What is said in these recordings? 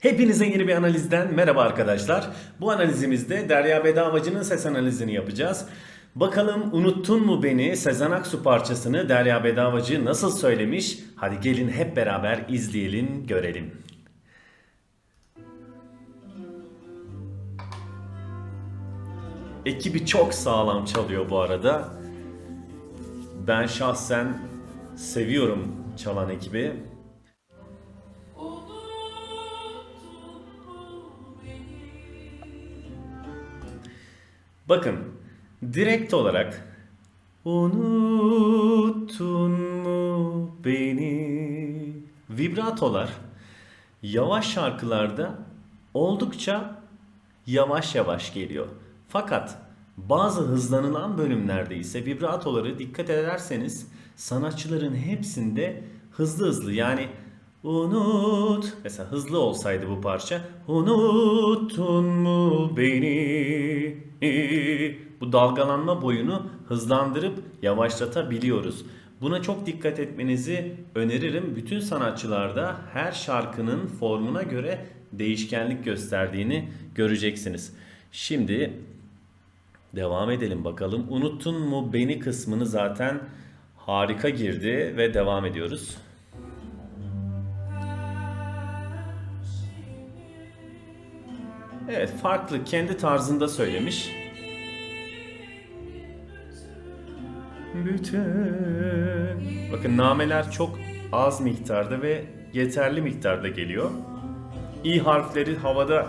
Hepinize yeni bir analizden merhaba arkadaşlar. Bu analizimizde Derya Bedavacı'nın ses analizini yapacağız. Bakalım unuttun mu beni Sezen Aksu parçasını Derya Bedavacı nasıl söylemiş? Hadi gelin hep beraber izleyelim, görelim. Ekibi çok sağlam çalıyor bu arada. Ben şahsen seviyorum çalan ekibi. Bakın direkt olarak unuttun mu beni vibratolar yavaş şarkılarda oldukça yavaş yavaş geliyor. Fakat bazı hızlanılan bölümlerde ise vibratoları dikkat ederseniz sanatçıların hepsinde hızlı hızlı yani unut mesela hızlı olsaydı bu parça unuttun mu beni bu dalgalanma boyunu hızlandırıp yavaşlatabiliyoruz. Buna çok dikkat etmenizi öneririm. Bütün sanatçılarda her şarkının formuna göre değişkenlik gösterdiğini göreceksiniz. Şimdi devam edelim bakalım. Unuttun mu beni kısmını zaten harika girdi ve devam ediyoruz. Evet farklı kendi tarzında söylemiş. Bütün Bakın nameler çok az miktarda ve yeterli miktarda geliyor. İ harfleri havada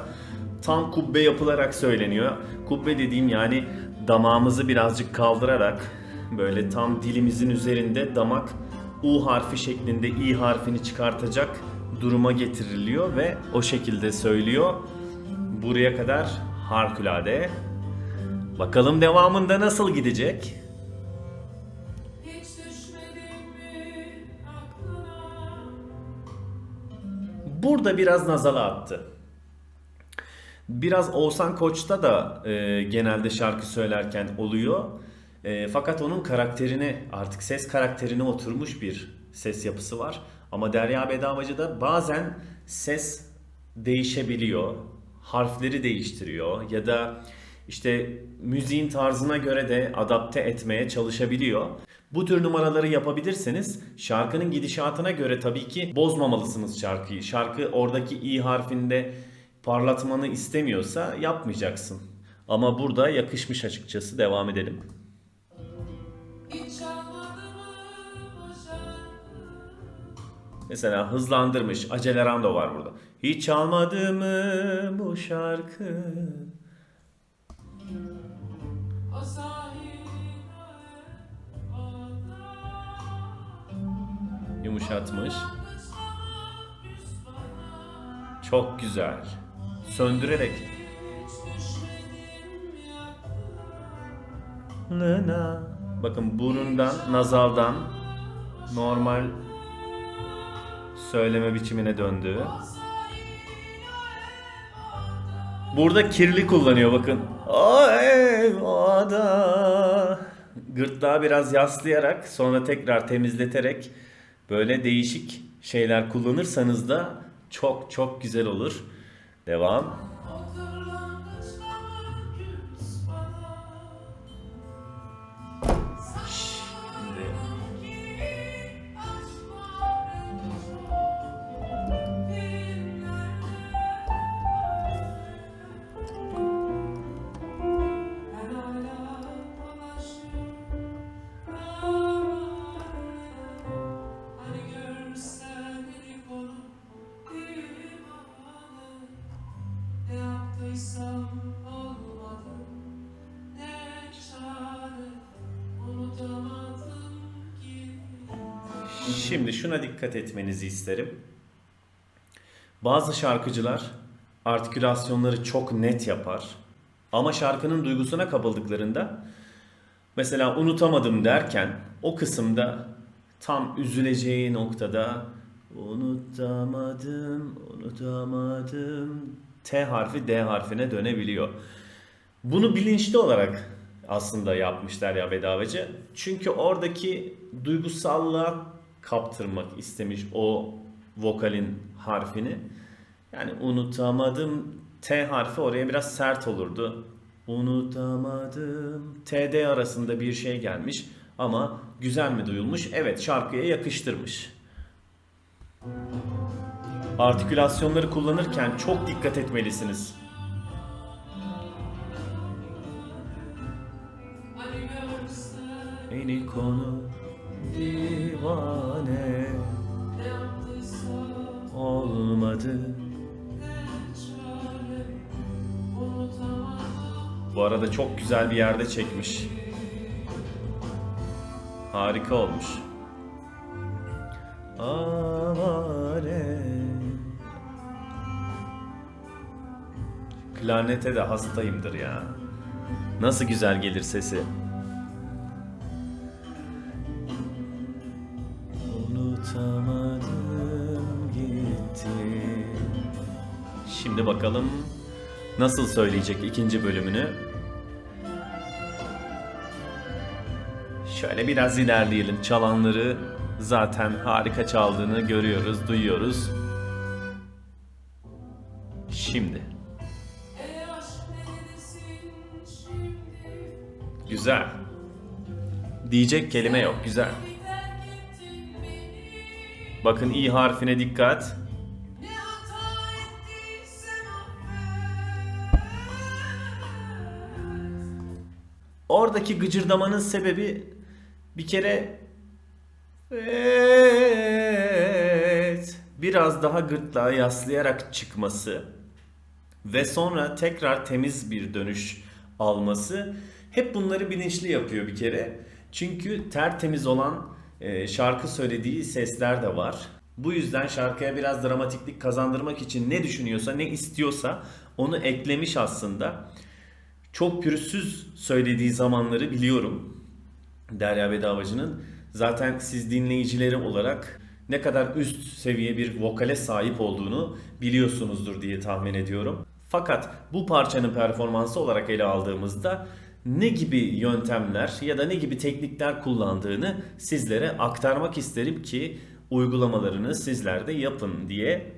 tam kubbe yapılarak söyleniyor. Kubbe dediğim yani damağımızı birazcık kaldırarak böyle tam dilimizin üzerinde damak U harfi şeklinde İ harfini çıkartacak duruma getiriliyor ve o şekilde söylüyor. Buraya kadar harikulade. Bakalım devamında nasıl gidecek? Burada biraz nazala attı. Biraz Oğuzhan Koç'ta da e, genelde şarkı söylerken oluyor. E, fakat onun karakterine artık ses karakterine oturmuş bir ses yapısı var. Ama Derya Bedavacı'da bazen ses değişebiliyor. Harfleri değiştiriyor ya da işte müziğin tarzına göre de adapte etmeye çalışabiliyor. Bu tür numaraları yapabilirseniz şarkının gidişatına göre tabii ki bozmamalısınız şarkıyı. Şarkı oradaki i harfinde parlatmanı istemiyorsa yapmayacaksın. Ama burada yakışmış açıkçası. Devam edelim. Mesela hızlandırmış. Acelerando var burada. Hiç çalmadı mı bu şarkı? Yumuşatmış. Çok güzel. Söndürerek. Bakın burundan, nazaldan normal söyleme biçimine döndü. Burada kirli kullanıyor bakın. Ay o da. Gırtlağı biraz yaslayarak sonra tekrar temizleterek böyle değişik şeyler kullanırsanız da çok çok güzel olur. Devam. Oturulan Şimdi şuna dikkat etmenizi isterim. Bazı şarkıcılar artikülasyonları çok net yapar. Ama şarkının duygusuna kapıldıklarında mesela unutamadım derken o kısımda tam üzüleceği noktada unutamadım, unutamadım T harfi D harfine dönebiliyor. Bunu bilinçli olarak aslında yapmışlar ya bedavacı. Çünkü oradaki duygusallığa kaptırmak istemiş o vokalin harfini. Yani unutamadım T harfi oraya biraz sert olurdu. Unutamadım TD arasında bir şey gelmiş ama güzel mi duyulmuş? Evet şarkıya yakıştırmış. Artikülasyonları kullanırken çok dikkat etmelisiniz. Hani Beni konu divane olmadı. Bu arada çok güzel bir yerde çekmiş. Harika olmuş. Amare. Klarnete de hastayımdır ya. Nasıl güzel gelir sesi. Unutamadım gitti. Şimdi bakalım nasıl söyleyecek ikinci bölümünü. Şöyle biraz ilerleyelim. Çalanları zaten harika çaldığını görüyoruz, duyuyoruz. Şimdi Güzel. Diyecek kelime yok. Güzel. Bakın i harfine dikkat. Oradaki gıcırdamanın sebebi bir kere evet biraz daha gırtlağı yaslayarak çıkması ve sonra tekrar temiz bir dönüş alması hep bunları bilinçli yapıyor bir kere. Çünkü tertemiz olan e, şarkı söylediği sesler de var. Bu yüzden şarkıya biraz dramatiklik kazandırmak için ne düşünüyorsa, ne istiyorsa onu eklemiş aslında. Çok pürüzsüz söylediği zamanları biliyorum. Derya Bedavacı'nın. Zaten siz dinleyicileri olarak ne kadar üst seviye bir vokale sahip olduğunu biliyorsunuzdur diye tahmin ediyorum. Fakat bu parçanın performansı olarak ele aldığımızda ne gibi yöntemler ya da ne gibi teknikler kullandığını sizlere aktarmak isterim ki uygulamalarını sizler de yapın diye.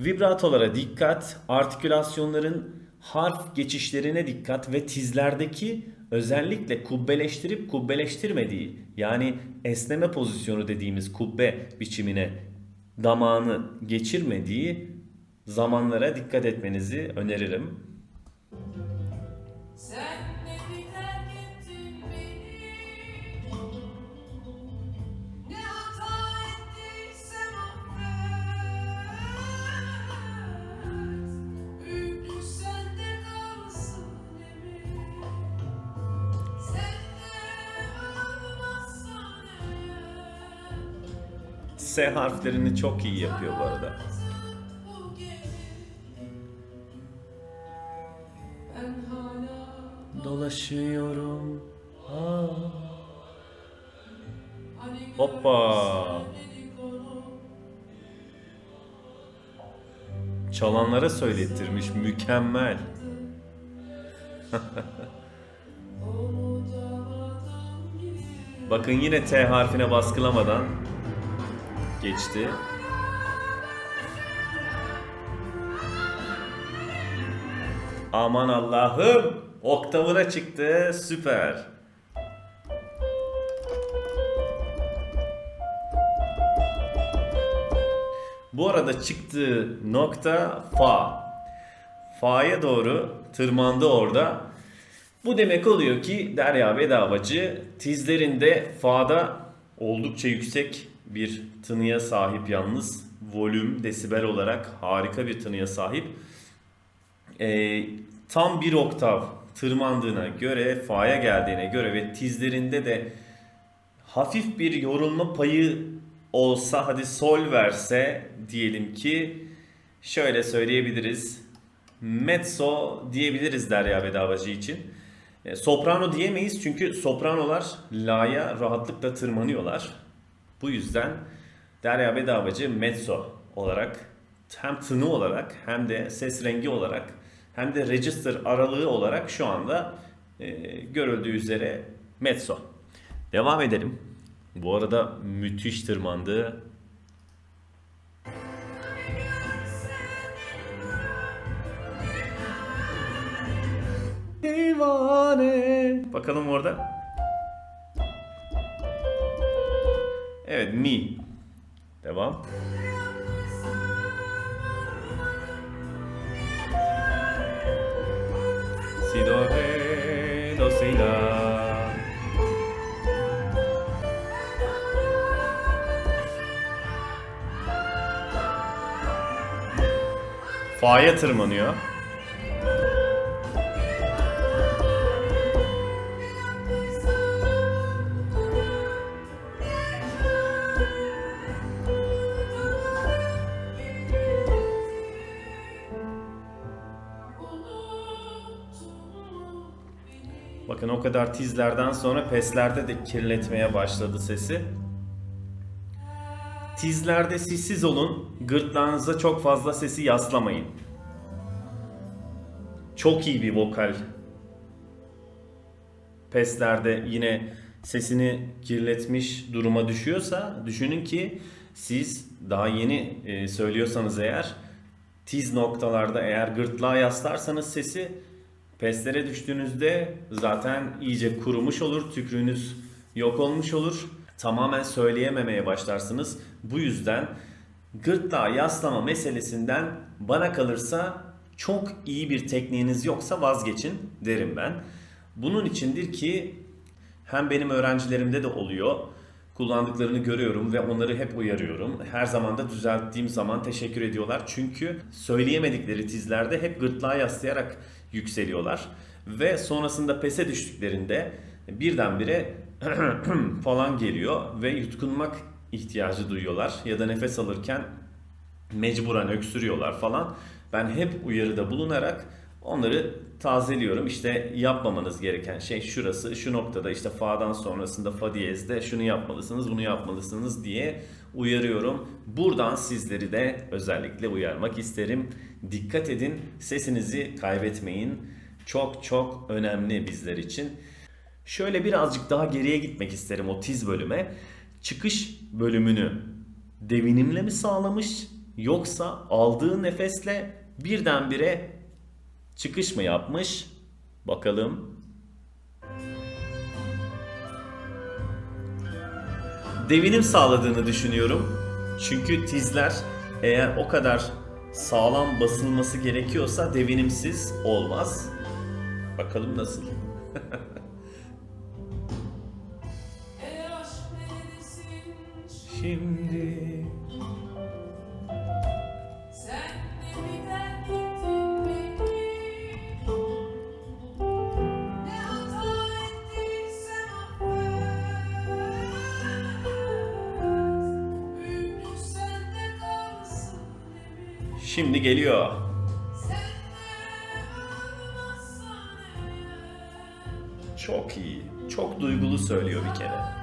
Vibratolara dikkat, artikülasyonların harf geçişlerine dikkat ve tizlerdeki özellikle kubbeleştirip kubbeleştirmediği yani esneme pozisyonu dediğimiz kubbe biçimine damağını geçirmediği zamanlara dikkat etmenizi öneririm. Sen S harflerini çok iyi yapıyor bu arada. Dolaşıyorum. Hani Hoppa. Çalanlara söylettirmiş mükemmel. Bakın yine T harfine baskılamadan geçti. Aman Allah'ım! Oktavına çıktı. Süper. Bu arada çıktığı nokta fa. Fa'ya doğru tırmandı orada. Bu demek oluyor ki Derya Bedavacı tizlerinde Fa'da oldukça yüksek bir tınıya sahip yalnız. Volüm, desibel olarak harika bir tınıya sahip. Ee, tam bir oktav tırmandığına göre, Fa'ya geldiğine göre ve tizlerinde de hafif bir yorulma payı olsa hadi sol verse diyelim ki şöyle söyleyebiliriz. Mezzo diyebiliriz Derya Bedavacı için. E, Soprano diyemeyiz çünkü sopranolar la'ya rahatlıkla tırmanıyorlar. Bu yüzden Derya Bedavacı mezzo olarak hem tını olarak hem de ses rengi olarak hem de register aralığı olarak şu anda e, görüldüğü üzere mezzo. Devam edelim. Bu arada müthiş tırmandı. Divane. Bakalım orada. Evet mi. Devam. Si do re do si la. Fa'ya tırmanıyor. Bakın o kadar tizlerden sonra peslerde de kirletmeye başladı sesi. Tizlerde sessiz olun, gırtlağınıza çok fazla sesi yaslamayın. Çok iyi bir vokal. Peslerde yine sesini kirletmiş duruma düşüyorsa düşünün ki siz daha yeni e, söylüyorsanız eğer tiz noktalarda eğer gırtlağa yaslarsanız sesi peslere düştüğünüzde zaten iyice kurumuş olur, tükrüğünüz yok olmuş olur. Tamamen söyleyememeye başlarsınız. Bu yüzden gırtlağa yaslama meselesinden bana kalırsa çok iyi bir tekniğiniz yoksa vazgeçin derim ben. Bunun içindir ki hem benim öğrencilerimde de oluyor. Kullandıklarını görüyorum ve onları hep uyarıyorum. Her zaman da düzelttiğim zaman teşekkür ediyorlar. Çünkü söyleyemedikleri tizlerde hep gırtlağa yaslayarak yükseliyorlar. Ve sonrasında pese düştüklerinde birdenbire falan geliyor ve yutkunmak ihtiyacı duyuyorlar. Ya da nefes alırken mecburen öksürüyorlar falan. Ben hep uyarıda bulunarak onları tazeliyorum. İşte yapmamanız gereken şey şurası, şu noktada işte fa'dan sonrasında fa diyezde şunu yapmalısınız, bunu yapmalısınız diye uyarıyorum. Buradan sizleri de özellikle uyarmak isterim. Dikkat edin, sesinizi kaybetmeyin. Çok çok önemli bizler için. Şöyle birazcık daha geriye gitmek isterim o tiz bölüme. Çıkış bölümünü devinimle mi sağlamış yoksa aldığı nefesle birdenbire çıkış mı yapmış? Bakalım. Devinim sağladığını düşünüyorum. Çünkü tizler eğer o kadar sağlam basılması gerekiyorsa devinimsiz olmaz. Bakalım nasıl? Şimdi şimdi geliyor. Çok iyi. Çok duygulu söylüyor bir kere.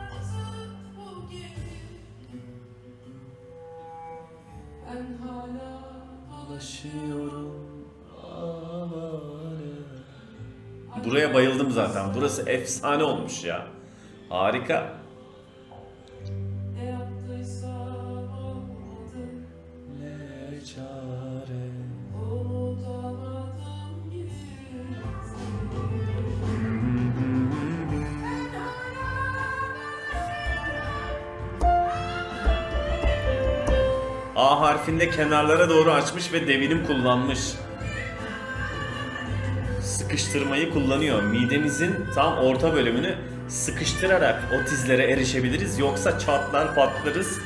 Buraya bayıldım zaten. Burası efsane olmuş ya. Harika. Harfinde kenarlara doğru açmış ve devinim kullanmış. Sıkıştırmayı kullanıyor. Midemizin tam orta bölümünü sıkıştırarak o tizlere erişebiliriz. Yoksa çatlar patlarız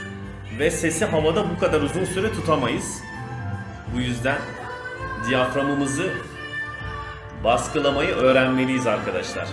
ve sesi havada bu kadar uzun süre tutamayız. Bu yüzden diyaframımızı baskılamayı öğrenmeliyiz arkadaşlar.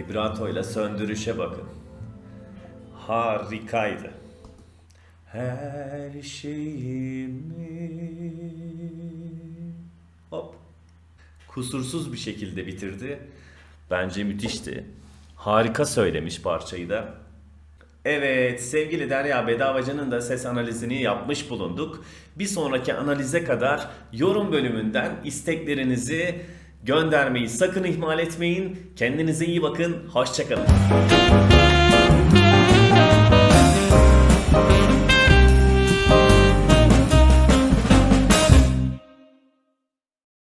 Vibratoyla söndürüşe bakın. Harikaydı. Her şeyimi Hop. kusursuz bir şekilde bitirdi. Bence müthişti. Harika söylemiş parçayı da. Evet sevgili Derya Bedavacı'nın da ses analizini yapmış bulunduk. Bir sonraki analize kadar yorum bölümünden isteklerinizi göndermeyi sakın ihmal etmeyin. Kendinize iyi bakın. Hoşçakalın.